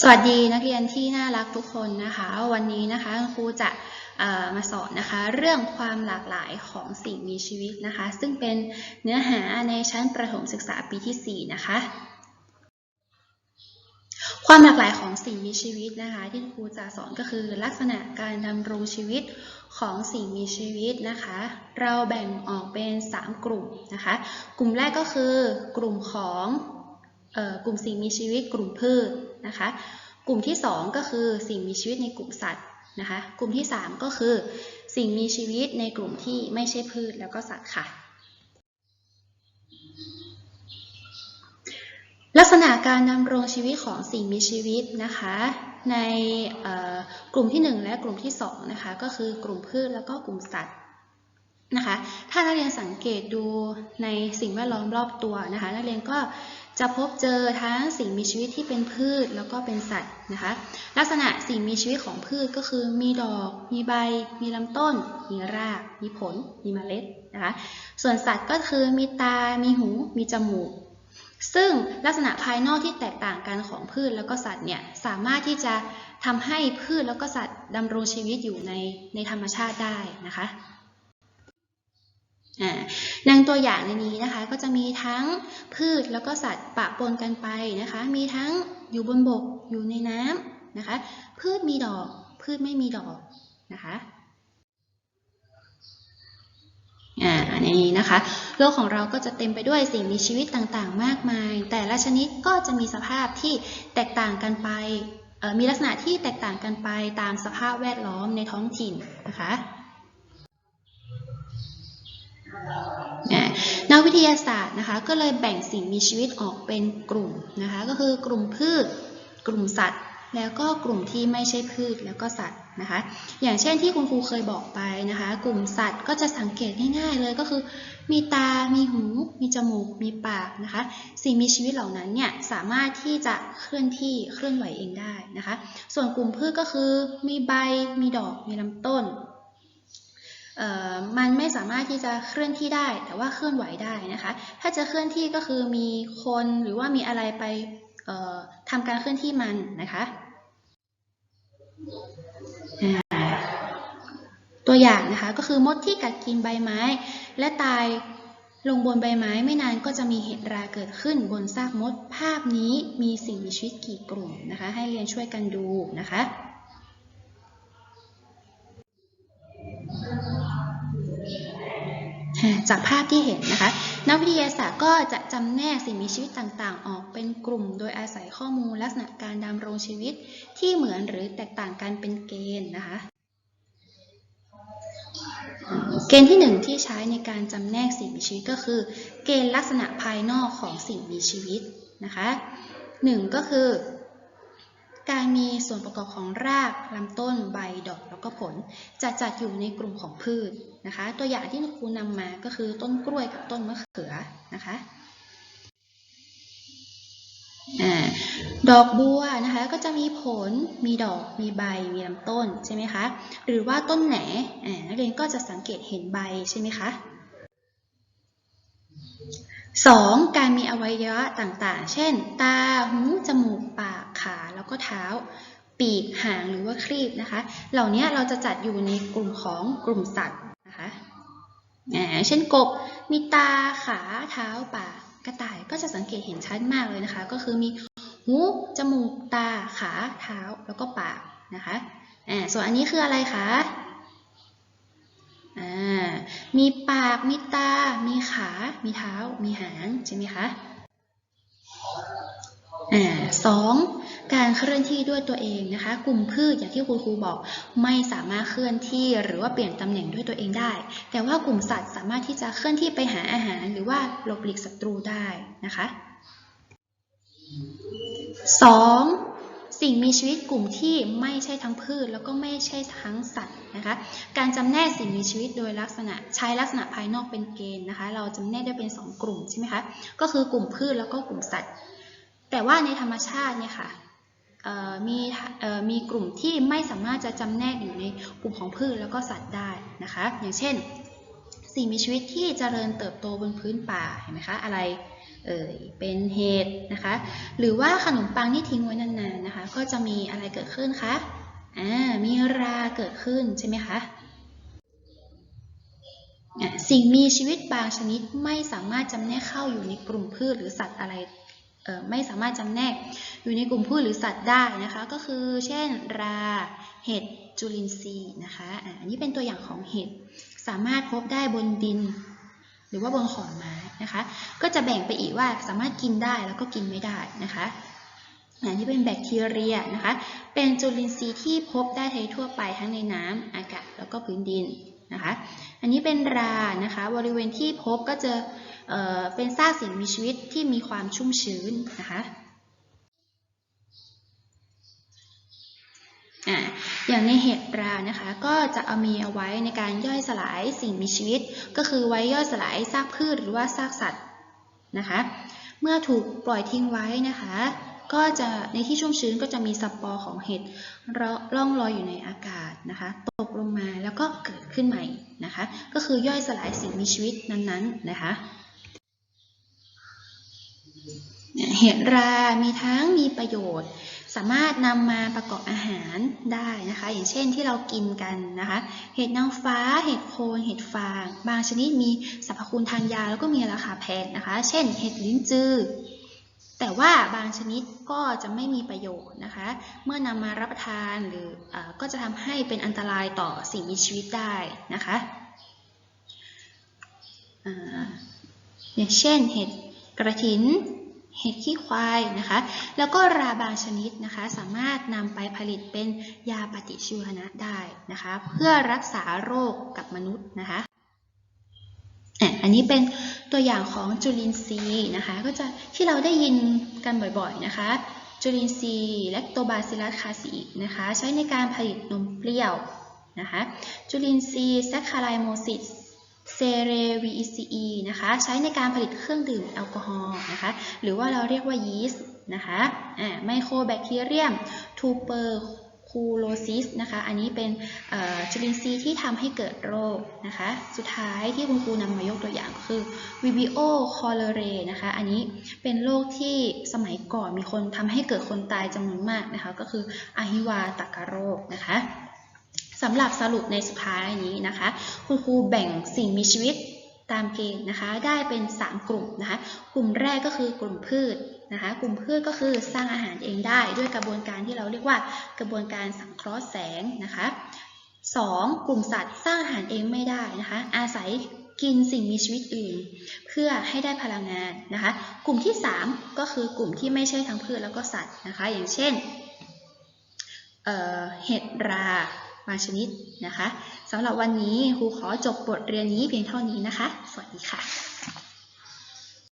สวัสดีนักเรียนที่น่ารักทุกคนนะคะ วันนี้นะคะครูจะมาสอนนะคะ เรื่องความหลากหลายของสิ่งมีชีวิตนะคะ ซึ่งเป็นเนื้อหาในชั้นประถมศึกษาปีที่ 4 นะคะ ความหลากหลายของสิ่งมีชีวิตนะคะ ที่ครูจะสอนก็คือ ลักษณะการดำรงชีวิตของสิ่งมีชีวิตนะคะ เราแบ่งออกเป็น 3 กลุ่มนะคะ กลุ่มแรกก็คือกลุ่มของ กลุ่มสิ่งมีชีวิตกลุ่มพืชนะคะ กลุ่มที่ 2 ก็คือสิ่งมีชีวิตในกลุ่มสัตว์นะคะ กลุ่มที่ 3 ก็คือ สิ่งมีชีวิตในกลุ่มที่ไม่ใช่พืชแล้วก็สัตว์ค่ะ ลักษณะการดำรงชีวิตของสิ่งมีชีวิตนะคะ ในกลุ่มที่ 1 และกลุ่มที่2นะคะก็คือกลุ่มพืชแล้วก็กลุ่มสัตว์นะคะถ้านักเรียนสังเกตดูในสิ่งแวดล้อมรอบตัวนะคะ นักเรียนก็ จะพบเจอทั้งสิ่งมีชีวิตที่เป็นพืชแล้วก็เป็นสัตว์นะคะ ลักษณะสิ่งมีชีวิตของพืชก็คือ มีดอก มีใบ มีลำต้น มีราก มีผล มีเมล็ดนะคะ ส่วนสัตว์ก็คือมีตา มีหู มีจมูก ซึ่งลักษณะภายนอกที่แตกต่างกันของพืชแล้วก็สัตว์เนี่ยสามารถที่จะทำให้พืชแล้วก็สัตว์ดำรงชีวิตอยู่ในในธรรมชาติได้นะคะ ดังตัวอย่างในนี้นะคะก็จะมีทั้งพืชแล้วก็สัตว์ปะปนกันไปนะคะ มีทั้งอยู่บนบกอยู่ในน้ำนะคะ พืชมีดอก พืชไม่มีดอกนะคะอ่าในนี้นะคะ โลกของเราก็จะเต็มไปด้วยสิ่งมีชีวิตต่างๆ มากมาย แต่ละชนิดก็จะมีสภาพที่แตกต่างกันไปมีลักษณะที่แตกต่างกันไปตามสภาพแวดล้อมในท้องถิ่นนะคะ นักวิทยาศาสตร์นะคะก็เลยแบ่งสิ่งมีชีวิตออกเป็นกลุ่มนะคะก็คือกลุ่มพืช กลุ่มสัตว์ แล้วก็กลุ่มที่ไม่ใช่พืชแล้วก็สัตว์นะคะอย่างเช่นที่คุณครูเคยบอกไปนะคะกลุ่มสัตว์ก็จะสังเกตง่ายๆเลยก็คือ มีตา มีหู มีจมูก มีปากนะคะสิ่งมีชีวิตเหล่านั้นเนี่ยสามารถที่จะเคลื่อนที่เคลื่อนไหวเองได้นะคะส่วนกลุ่มพืชก็คือมีใบ มีดอก มีลำต้น มันไม่สามารถที่จะเคลื่อนที่ได้ แต่ว่าเคลื่อนไหวได้นะคะ ถ้าจะเคลื่อนที่ก็คือมีคนหรือว่ามีอะไรไปทำการเคลื่อนที่มันนะคะตัวอย่างนะคะก็คือมดที่กัดกินใบไม้ และตายลงบนใบไม้ไม่นานก็จะมีเหตุราเกิดขึ้นบนซากมด ภาพนี้มีสิ่งมีชีวิตกี่กลุ่มนะคะ ให้เรียนช่วยกันดูนะคะ จากภาพที่เห็นนะคะ นักวิทยาศาสตร์ก็จะจำแนกสิ่งมีชีวิตต่างๆ ออกเป็นกลุ่ม โดยอาศัยข้อมูลลักษณะการดำรงชีวิตที่เหมือนหรือแตกต่างกันเป็นเกณฑ์นะคะ เกณฑ์ที่หนึ่งที่ใช้ในการจำแนกสิ่งมีชีวิตก็คือ เกณฑ์ลักษณะภายนอกของสิ่งมีชีวิตนะคะหนึ่งก็คือ การมีส่วนประกอบของรากลำต้นใบดอกแล้วก็ผล จะจัดอยู่ในกลุ่มของพืชนะคะ ตัวอย่างที่ครูนำมาก็คือต้นกล้วยกับต้นมะเขือนะคะอดอกบัวนะคะก็จะมีผล มีดอก มีใบ มีลำต้นใช่ไหมคะ หรือว่าต้นแหนอ่านักเรียนก็จะสังเกตเห็นใบใช่ไหมคะ สองการมีอวัยวะต่างๆ เช่น ตา หู จมูก ปาก ขา แล้วก็เท้า ปีก หาง หรือว่าครีบนะคะ เหล่านี้เราจะจัดอยู่ในกลุ่มของกลุ่มสัตว์นะคะอ่าเช่นกบ มีตา ขา เท้า ปาก กระต่ายก็จะสังเกตเห็นชัดมากเลยนะคะ ก็คือมีหู จมูก ตา ขา เท้า แล้วก็ปากนะคะอ่าส่วนอันนี้คืออะไรคะ มีปาก มีตา มีขา มีเท้า มีหาง ใช่ไหมคะ อ่าสองการเคลื่อนที่ด้วยตัวเองนะคะ กลุ่มพืชอย่างที่คุณครูบอก ไม่สามารถเคลื่อนที่หรือว่าเปลี่ยนตำแหน่งด้วยตัวเองได้ แต่ว่ากลุ่มสัตว์สามารถที่จะเคลื่อนที่ไปหาอาหาร หรือว่าหลบหลีกศัตรูได้นะคะ 2. สิ่งมีชีวิตกลุ่มที่ไม่ใช่ทั้งพืช แล้วก็ไม่ใช่ทั้งสัตว์นะคะ การจำแนกสิ่งมีชีวิตโดยลักษณะใช้ลักษณะภายนอกเป็นเกณฑ์นะคะ เราจำแนกได้เป็น 2 กลุ่มใช่ไหมคะ ก็คือกลุ่มพืชแล้วก็กลุ่มสัตว์ แต่ว่าในธรรมชาติเนี่ยค่ะมีมีกลุ่มที่ไม่สามารถจะจำแนกอยู่ในกลุ่มของพืชแล้วก็สัตว์ได้นะคะ อย่างเช่น สิ่งมีชีวิตที่เจริญเติบโตบนพื้นป่าเห็นไหมคะอะไร เอ่ยเป็นเห็ดนะคะ หรือว่าขนมปังที่ทิ้งไว้นานๆนะคะ ก็จะมีอะไรเกิดขึ้นคะอ่ามีราเกิดขึ้นใช่ไหมคะสิ่งมีชีวิตบางชนิดไม่สามารถจำแนกเข้าอยู่ในกลุ่มพืชหรือสัตว์อะไรไม่สามารถจำแนกอยู่ในกลุ่มพืชหรือสัตว์ได้นะคะ ก็คือเช่นราเห็ดจุลินทรีย์นะคะอันนี้เป็นตัวอย่างของเห็ดสามารถพบได้บนดิน หรือว่าบนขอนไม้นะคะ ก็จะแบ่งไปอีกว่าสามารถกินได้แล้วก็กินไม่ได้นะคะอันที่เป็นแบคทีเรียนะคะ เป็นจุลินทรีย์ที่พบได้ทั่วไปทั้งในน้ำอากาศแล้วก็พื้นดินนะคะ อันนี้เป็นรานะคะ บริเวณที่พบก็จะเเป็นซากสิ่งมีชีวิตที่มีความชุ่มชื้นนะคะอ่า อย่างในเห็ดรานะคะ ก็จะเอามีเอาไว้ในการย่อยสลายสิ่งมีชีวิต ก็คือไว้ย่อยสลายซากพืชหรือว่าซากสัตว์นะคะ เมื่อถูกปล่อยทิ้งไว้นะคะ ก็จะในที่ชุ่มชื้นก็จะมีสปอร์ของเห็ดล่องลอยอยู่ในอากาศนะคะ ตกลงมาแล้วก็เกิดขึ้นใหม่นะคะ ก็คือย่อยสลายสิ่งมีชีวิตนั้นๆนะคะเห็ดรา มีทั้งมีประโยชน์ สามารถนำมาประกอบอาหารได้นะคะ อย่างเช่นที่เรากินกันนะคะ เห็ดนางฟ้า เห็ดโคน เห็ดฟาง บางชนิดมีสรรพคุณทางยาแล้วก็มีราคาแพงนะคะ เช่น เห็ดลิ้นจือ แต่ว่าบางชนิดก็จะไม่มีประโยชน์นะคะ เมื่อนำมารับประทานหรืออก็จะทำให้เป็นอันตรายต่อสิ่งมีชีวิตได้นะคะออย่างเช่นเห็ดกระถิน เห็ดขี้ควายนะคะ แล้วก็ราบางชนิดนะคะ สามารถนำไปผลิตเป็นยาปฏิชีวนะได้นะคะ เพื่อรักษาโรคกับมนุษย์นะคะอันนี้เป็นตัวอย่างของจุลินทรีย์นะคะ ก็จะที่เราได้ยินกันบ่อยๆนะคะ จุลินทรีย์แลคโตบาซิลัสคาซีนะคะ ใช้ในการผลิตนมเปรี้ยวนะคะ จุลินทรีย์แซคคาไลโมซิส เซเรวีซีนะคะใช้ในการผลิตเครื่องดื่มแอลกอฮอล์นะคะหรือว่าเราเรียกว่ายีสต์นะคะไมโครแบคทีเรียมทูเปอร์คูโลซิสนะคะอันนี้เป็นจุลินทรีย์ที่ทำให้เกิดโรคนะคะสุดท้ายที่คุณครูนำมายกตัวอย่างคือวิบิโอคอเลเรนะคะอันนี้เป็นโรคที่สมัยก่อนมีคนทำให้เกิดคนตายจำนวนมากนะคะก็คืออหิวาตกโรคนะคะ สำหรับสรุปในสุดท้ายนี้นะคะ คุณครูแบ่งสิ่งมีชีวิตตามเกณฑ์นะคะได้เป็น 3 กลุ่มนะคะกลุ่มแรกก็คือกลุ่มพืชนะคะกลุ่มพืชก็คือสร้างอาหารเองได้ด้วยกระบวนการที่เราเรียกว่ากระบวนการสังเคราะห์แสงนะคะ 2. กลุ่มสัตว์สร้างอาหารเองไม่ได้นะคะอาศัยกินสิ่งมีชีวิตอื่น เพื่อให้ได้พลังงานนะคะ กลุ่มที่ 3 ก็คือกลุ่มที่ไม่ใช่ทั้งพืชแล้วก็สัตว์นะคะ อย่างเช่นเเห็ดรา บางชนิดนะคะสำหรับวันนี้ครูขอจบบทเรียนนี้เพียงเท่านี้นะคะ สวัสดีค่ะ